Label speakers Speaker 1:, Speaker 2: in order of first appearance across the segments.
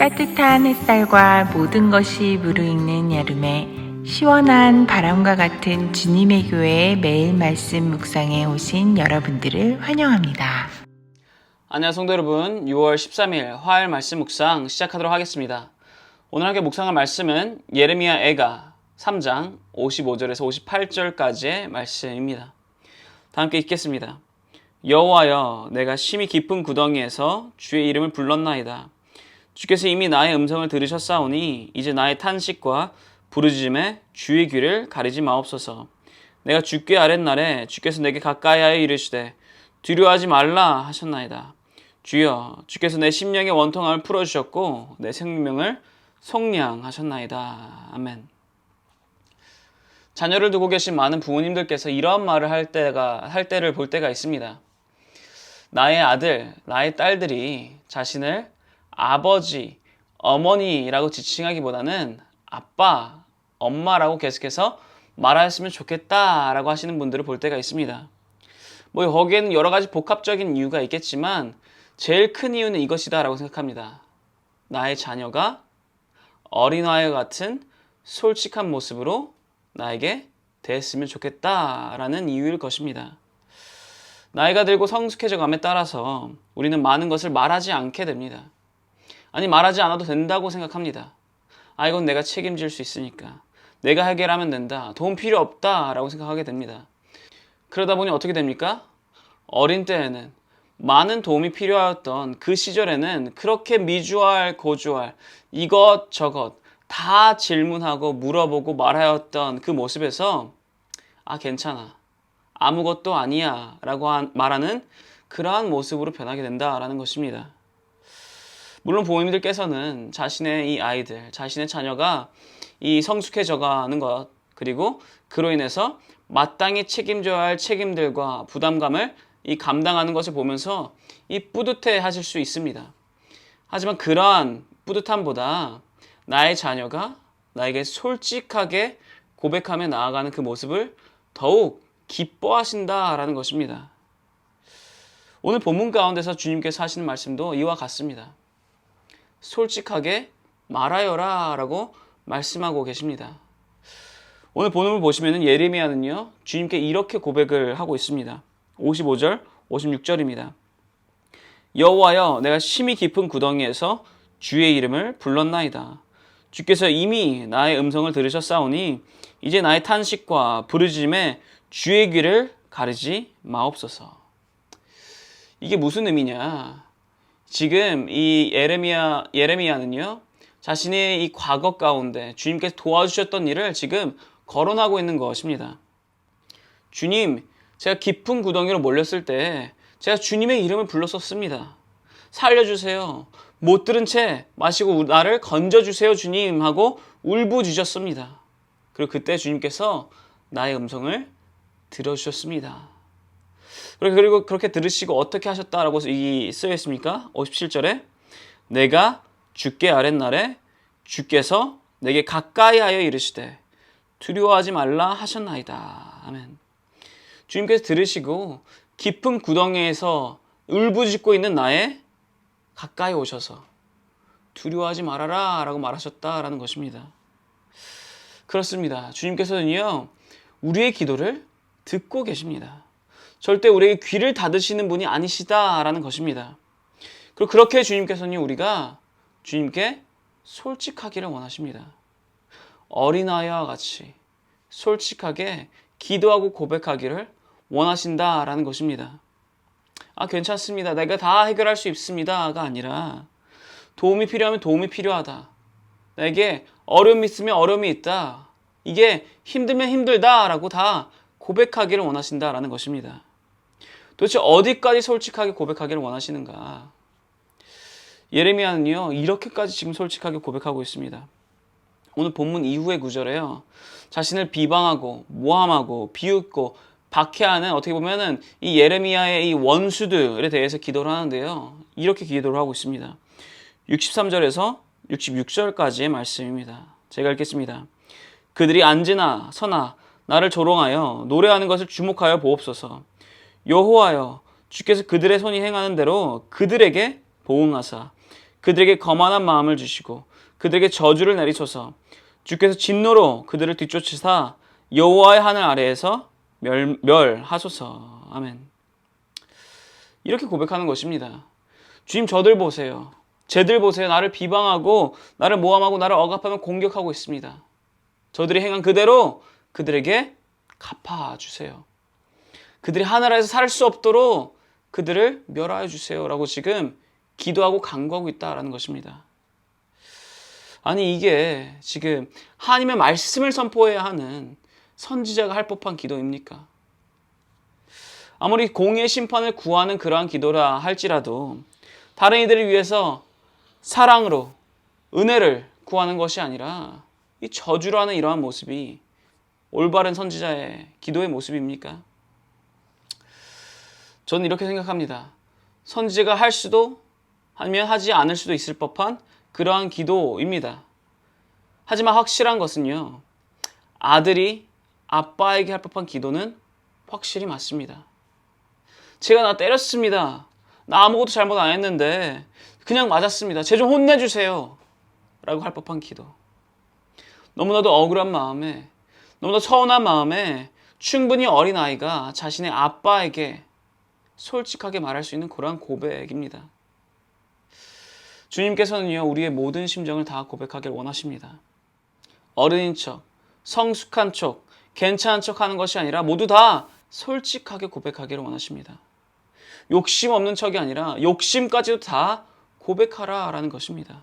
Speaker 1: 따뜻한 햇살과 모든 것이 무르익는 여름에 시원한 바람과 같은 주님의 교회의 매일 말씀 묵상에 오신 여러분들을 환영합니다.
Speaker 2: 안녕하세요 성도 여러분. 6월 13일 화요일 말씀 묵상 시작하도록 하겠습니다. 오늘 함께 묵상할 말씀은 예레미야 애가 3장 55절에서 58절까지의 말씀입니다. 다 함께 읽겠습니다. 여호와여 내가 심히 깊은 구덩이에서 주의 이름을 불렀나이다 주께서 이미 나의 음성을 들으셨사오니 이제 나의 탄식과 부르짖음에 주의 귀를 가리지 마옵소서 내가 주께 아랫날에 주께서 내게 가까이하여 이르시되 두려워하지 말라 하셨나이다 주여 주께서 내 심령의 원통함을 풀어주셨고 내 생명을 속량하셨나이다. 아멘. 자녀를 두고 계신 많은 부모님들께서 이러한 말을 할 때가 할 때를 볼 때가 있습니다. 나의 아들, 나의 딸들이 자신을 아버지, 어머니라고 지칭하기보다는 아빠, 엄마라고 계속해서 말하였으면 좋겠다라고 하시는 분들을 볼 때가 있습니다. 뭐 거기에는 여러 가지 복합적인 이유가 있겠지만 제일 큰 이유는 이것이다라고 생각합니다. 나의 자녀가 어린아이와 같은 솔직한 모습으로 나에게 대했으면 좋겠다라는 이유일 것입니다. 나이가 들고 성숙해져 감에 따라서 우리는 많은 것을 말하지 않게 됩니다. 아니, 말하지 않아도 된다고 생각합니다. 아, 이건 내가 책임질 수 있으니까. 내가 해결하면 된다. 도움 필요 없다 라고 생각하게 됩니다. 그러다 보니 어떻게 됩니까? 어린 때에는 많은 도움이 필요하였던 그 시절에는 그렇게 미주알 고주알 이것저것 다 질문하고 물어보고 말하였던 그 모습에서 아 괜찮아 아무것도 아니야 라고 말하는 그러한 모습으로 변하게 된다라는 것입니다. 물론 부모님들께서는 자신의 이 아이들, 자신의 자녀가 이 성숙해져가는 것, 그리고 그로 인해서 마땅히 책임져야 할 책임들과 부담감을 이 감당하는 것을 보면서 이 뿌듯해 하실 수 있습니다. 하지만 그러한 뿌듯함보다 나의 자녀가 나에게 솔직하게 고백하며 나아가는 그 모습을 더욱 기뻐하신다라는 것입니다. 오늘 본문 가운데서 주님께서 하시는 말씀도 이와 같습니다. 솔직하게 말하여라 라고 말씀하고 계십니다. 오늘 본문을 보시면 예레미야는요, 주님께 이렇게 고백을 하고 있습니다. 55절, 56절입니다. 여호와여 내가 심히 깊은 구덩이에서 주의 이름을 불렀나이다. 주께서 이미 나의 음성을 들으셨사오니 이제 나의 탄식과 부르짖음에 주의 귀를 가르지 마옵소서. 이게 무슨 의미냐? 지금 이 예레미야 예레미야는요. 자신의 이 과거 가운데 주님께서 도와주셨던 일을 지금 거론하고 있는 것입니다. 주님, 제가 깊은 구덩이로 몰렸을 때 제가 주님의 이름을 불렀었습니다. 살려주세요. 못 들은 채 마시고 나를 건져주세요, 주님 하고 울부짖었습니다. 그리고 그때 주님께서 나의 음성을 들어주셨습니다. 그리고 그렇게 들으시고 어떻게 하셨다라고 이 쓰여 있습니까? 57절에 내가 주께 아랫날에 주께서 내게 가까이 하여 이르시되 두려워하지 말라 하셨나이다. 아멘. 주님께서 들으시고 깊은 구덩이에서 울부짖고 있는 나에 가까이 오셔서 두려워하지 말아라 라고 말하셨다라는 것입니다. 그렇습니다. 주님께서는요, 우리의 기도를 듣고 계십니다. 절대 우리에게 귀를 닫으시는 분이 아니시다라는 것입니다. 그리고 그렇게 주님께서는 우리가 주님께 솔직하기를 원하십니다. 어린아이와 같이 솔직하게 기도하고 고백하기를 원하신다라는 것입니다. 아, 괜찮습니다. 내가 다 해결할 수 있습니다가 아니라 도움이 필요하면 도움이 필요하다. 나에게 어려움이 있으면 어려움이 있다. 이게 힘들면 힘들다라고 다 고백하기를 원하신다라는 것입니다. 도대체 어디까지 솔직하게 고백하기를 원하시는가? 예레미야는요, 이렇게까지 지금 솔직하게 고백하고 있습니다. 오늘 본문 이후의 구절에요. 자신을 비방하고 모함하고 비웃고 박해하는 어떻게 보면은 이 예레미야의 이 원수들에 대해서 기도를 하는데요. 이렇게 기도를 하고 있습니다. 63절에서 66절까지의 말씀입니다. 제가 읽겠습니다. 그들이 앉으나 서나 나를 조롱하여 노래하는 것을 주목하여 보옵소서. 여호와여 주께서 그들의 손이 행하는 대로 그들에게 보응하사. 그들에게 거만한 마음을 주시고 그들에게 저주를 내리소서. 주께서 진노로 그들을 뒤쫓으사 여호와의 하늘 아래에서 멸, 멸하소서. 아멘. 이렇게 고백하는 것입니다. 주님 저들 보세요. 쟤들 보세요. 나를 비방하고 나를 모함하고 나를 억압하며 공격하고 있습니다. 저들이 행한 그대로 그들에게 갚아주세요 그들이 하늘에서 살 수 없도록 그들을 멸하여 주세요라고 지금 기도하고 간구하고 있다라는 것입니다. 아니 이게 지금 하나님의 말씀을 선포해야 하는 선지자가 할 법한 기도입니까? 아무리 공의의 심판을 구하는 그러한 기도라 할지라도 다른 이들을 위해서 사랑으로 은혜를 구하는 것이 아니라 이 저주라는 이러한 모습이 올바른 선지자의 기도의 모습입니까? 저는 이렇게 생각합니다. 선지자가 할 수도 아니면 하지 않을 수도 있을 법한 그러한 기도입니다. 하지만 확실한 것은요. 아들이 아빠에게 할 법한 기도는 확실히 맞습니다. 제가 나 때렸습니다. 나 아무것도 잘못 안 했는데 그냥 맞았습니다. 쟤좀 혼내주세요. 라고 할 법한 기도. 너무나도 억울한 마음에 너무나 서운한 마음에 충분히 어린 아이가 자신의 아빠에게 솔직하게 말할 수 있는 그러한 고백입니다. 주님께서는요, 우리의 모든 심정을 다 고백하길 원하십니다. 어른인 척, 성숙한 척, 괜찮은 척 하는 것이 아니라 모두 다 솔직하게 고백하기를 원하십니다. 욕심 없는 척이 아니라 욕심까지도 다 고백하라 라는 것입니다.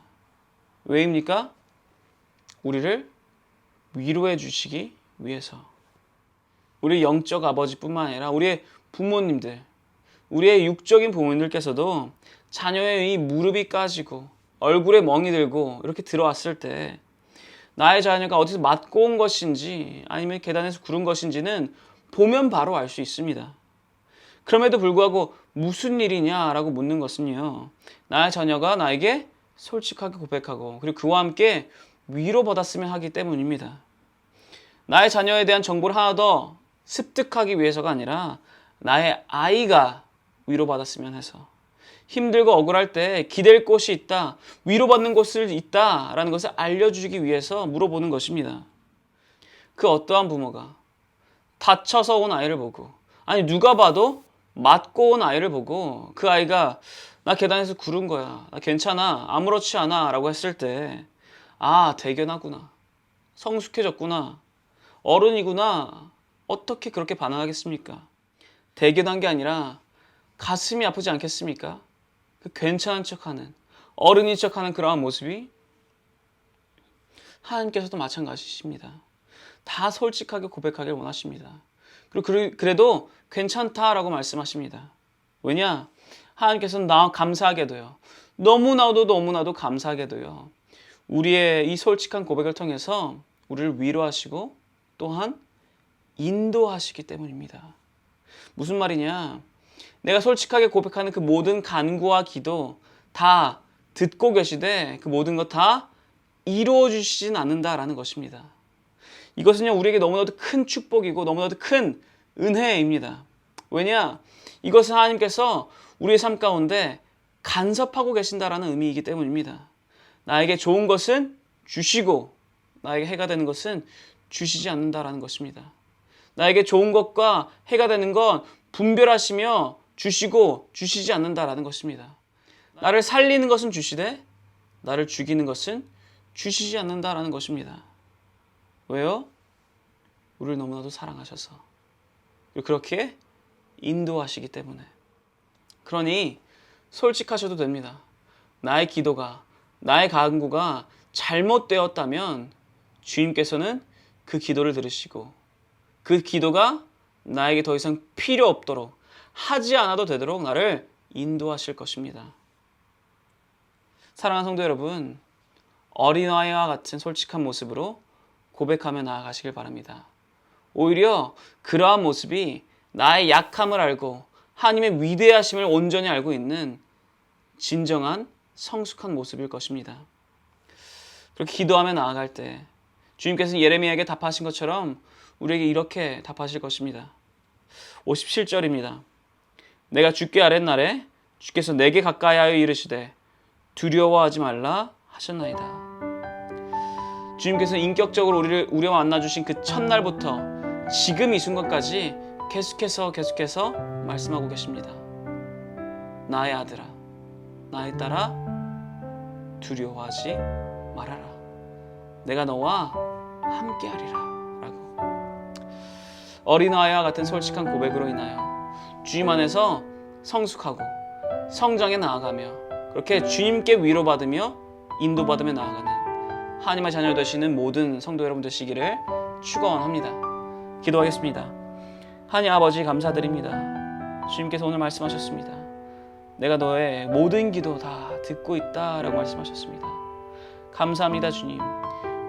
Speaker 2: 왜입니까? 우리를 위로해 주시기 위해서. 우리 영적 아버지뿐만 아니라 우리의 부모님들, 우리의 육적인 부모님들께서도 자녀의 이 무릎이 까지고 얼굴에 멍이 들고 이렇게 들어왔을 때 나의 자녀가 어디서 맞고 온 것인지 아니면 계단에서 구른 것인지는 보면 바로 알 수 있습니다. 그럼에도 불구하고 무슨 일이냐라고 묻는 것은요. 나의 자녀가 나에게 솔직하게 고백하고 그리고 그와 함께 위로받았으면 하기 때문입니다. 나의 자녀에 대한 정보를 하나 더 습득하기 위해서가 아니라 나의 아이가 위로받았으면 해서 힘들고 억울할 때 기댈 곳이 있다, 위로받는 곳을 있다라는 것을 알려주기 위해서 물어보는 것입니다. 그 어떠한 부모가 다쳐서 온 아이를 보고 아니 누가 봐도 맞고 온 아이를 보고 그 아이가 나 계단에서 구른 거야, 나 괜찮아, 아무렇지 않아 라고 했을 때 아 대견하구나, 성숙해졌구나, 어른이구나 어떻게 그렇게 반응하겠습니까? 대견한 게 아니라 가슴이 아프지 않겠습니까? 그 괜찮은 척하는 어른인 척하는 그러한 모습이 하나님께서도 마찬가지십니다. 다 솔직하게 고백하길 원하십니다. 그리고 그- 그래도 괜찮다라고 말씀하십니다. 왜냐? 하나님께서는 나 감사하게도요. 너무나도 너무나도 감사하게도요. 우리의 이 솔직한 고백을 통해서 우리를 위로하시고 또한 인도하시기 때문입니다. 무슨 말이냐? 내가 솔직하게 고백하는 그 모든 간구와 기도 다 듣고 계시되 그 모든 것 다 이루어 주시진 않는다라는 것입니다. 이것은요, 우리에게 너무나도 큰 축복이고 너무나도 큰 은혜입니다. 왜냐? 이것은 하나님께서 우리의 삶 가운데 간섭하고 계신다라는 의미이기 때문입니다. 나에게 좋은 것은 주시고 나에게 해가 되는 것은 주시지 않는다라는 것입니다. 나에게 좋은 것과 해가 되는 건 분별하시며 주시고 주시지 않는다라는 것입니다. 나를 살리는 것은 주시되 나를 죽이는 것은 주시지 않는다라는 것입니다. 왜요? 우리를 너무나도 사랑하셔서 그렇게 인도하시기 때문에 그러니 솔직하셔도 됩니다. 나의 기도가 나의 간구가 잘못되었다면 주님께서는 그 기도를 들으시고 그 기도가 나에게 더 이상 필요 없도록 하지 않아도 되도록 나를 인도하실 것입니다. 사랑하는 성도 여러분, 어린아이와 같은 솔직한 모습으로 고백하며 나아가시길 바랍니다. 오히려 그러한 모습이 나의 약함을 알고 하나님의 위대하심을 온전히 알고 있는 진정한 성숙한 모습일 것입니다. 그렇게 기도하며 나아갈 때 주님께서는 예레미야에게 답하신 것처럼 우리에게 이렇게 답하실 것입니다. 57절입니다. 내가 죽게 아랫날에 주께서 내게 가까이 하여 이르시되 두려워하지 말라 하셨나이다. 주님께서 인격적으로 우리를 우려 만나 주신 그 첫날부터 지금 이 순간까지 계속해서 계속해서 말씀하고 계십니다. 나의 아들아, 나의 딸아, 두려워하지 말아라. 내가 너와 함께하리라. 어린아이와 같은 솔직한 고백으로 인하여 주님 안에서 성숙하고 성장해 나아가며 그렇게 주님께 위로받으며 인도받으며 나아가는 하나님의 자녀 되시는 모든 성도 여러분 되시기를 축원합니다. 기도하겠습니다. 하나님 아버지 감사드립니다. 주님께서 오늘 말씀하셨습니다. 내가 너의 모든 기도 다 듣고 있다라고 말씀하셨습니다. 감사합니다, 주님.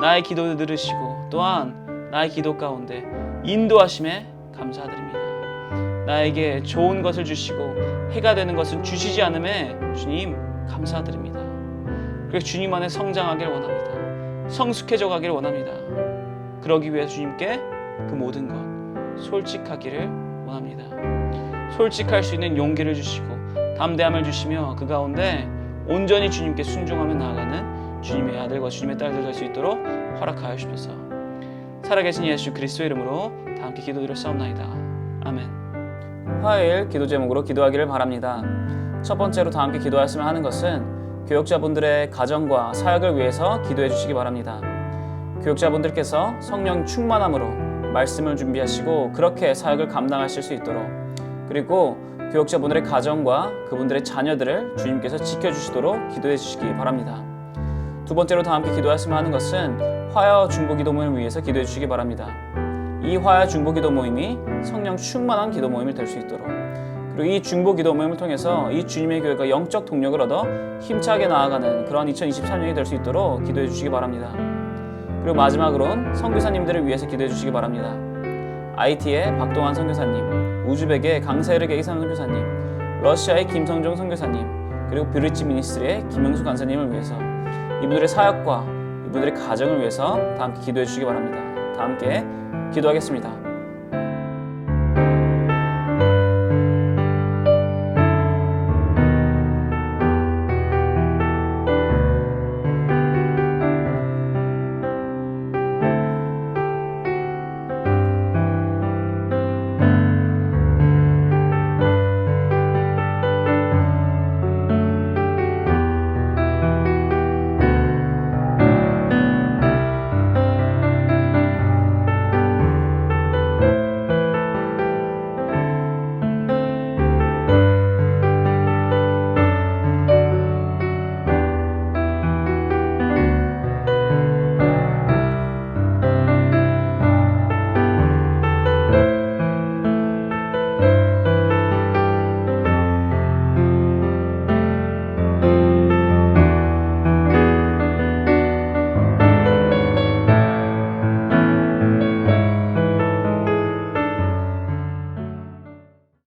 Speaker 2: 나의 기도 들으시고 또한 나의 기도 가운데 인도하심에 감사드립니다. 나에게 좋은 것을 주시고 해가 되는 것은 주시지 않음에 주님 감사드립니다. 그래서 주님 안에 성장하길 원합니다. 성숙해져 가길 원합니다. 그러기 위해 주님께 그 모든 것 솔직하기를 원합니다. 솔직할 수 있는 용기를 주시고 담대함을 주시며 그 가운데 온전히 주님께 순종하며 나아가는 주님의 아들과 주님의 딸들 될 수 있도록 허락하여 주셔서 살아계신 예수 그리스도의 이름으로 다 함께 기도드렸사옵나이다. 아멘. 화요일 기도 제목으로 기도하기를 바랍니다. 첫 번째로 다 함께 기도하였으면 하는 것은 교역자분들의 가정과 사역을 위해서 기도해 주시기 바랍니다. 교역자분들께서 성령 충만함으로 말씀을 준비하시고 그렇게 사역을 감당하실 수 있도록 그리고 교역자분들의 가정과 그분들의 자녀들을 주님께서 지켜주시도록 기도해 주시기 바랍니다. 두 번째로 다 함께 기도하였으면 하는 것은 화요 중보 기도 모임을 위해서 기도해 주시기 바랍니다. 이 화요 중보 기도 모임이 성령 충만한 기도 모임이 될 수 있도록 그리고 이 중보 기도 모임을 통해서 이 주님의 교회가 영적 동력을 얻어 힘차게 나아가는 그런 2023년이 될 수 있도록 기도해 주시기 바랍니다. 그리고 마지막으로는 선교사님들을 위해서 기도해 주시기 바랍니다. IT의 박동환 선교사님, 우즈벡의 강세르 게 이산 선교사님, 러시아의 김성종 선교사님, 그리고 뷰리치 미니스트리의 김영수 간사님을 위해서 이분들의 사역과 이분들의 가정을 위해서 다 함께 기도해 주시기 바랍니다. 다 함께 기도하겠습니다.